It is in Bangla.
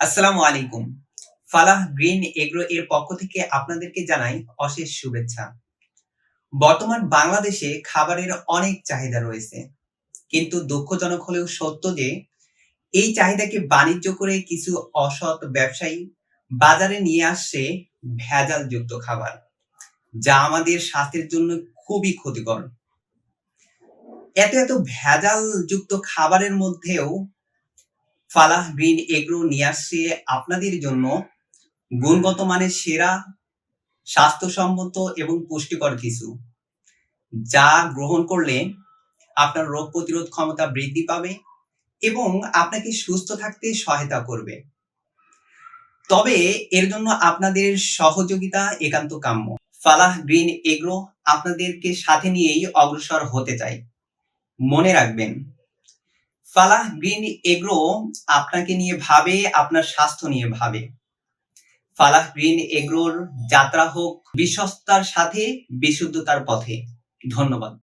আসসালামু আলাইকুম। ফালাহ গ্রিন এগ্রো এর পক্ষ থেকে আপনাদেরকে জানাই অশেষ শুভেচ্ছা। বর্তমান বাংলাদেশে খাবারের অনেক চাহিদা রয়েছে। কিন্তু দুঃখজনক হলেও সত্য যে, এই চাহিদাকে বাণিজ্য করে কিছু অসৎ ব্যবসায়ী বাজারে নিয়ে আসছে ভেজাল যুক্ত খাবার, যা আমাদের স্বাস্থ্যের জন্য খুবই ক্ষতিকর। এত এত ভেজাল যুক্ত খাবারের মধ্যেও ফালাহ গ্রিন এগ্রো নিয়ে আসছে আপনাদের জন্য গুণগত মানের সেরা, স্বাস্থ্যসম্মত এবং পুষ্টিকর কিছু, যা গ্রহণ করলে আপনার রোগ প্রতিরোধ ক্ষমতা বৃদ্ধি পাবে এবং আপনাকে সুস্থ থাকতে সহায়তা করবে। তবে এর জন্য আপনাদের সহযোগিতা একান্ত কাম্য। ফালাহ গ্রিন এগ্রো আপনাদেরকে সাথে নিয়েই অগ্রসর হতে চাই। মনে রাখবেন ফালাহ গ্রিন এগ্রো আপনাকে নিয়ে ভাবে, আপনার স্বাস্থ্য নিয়ে ভাবে। ফালাহ গ্রিন এগ্রোর যাত্রা হোক বিশ্বস্তার সাথে, বিশুদ্ধতার পথে। ধন্যবাদ।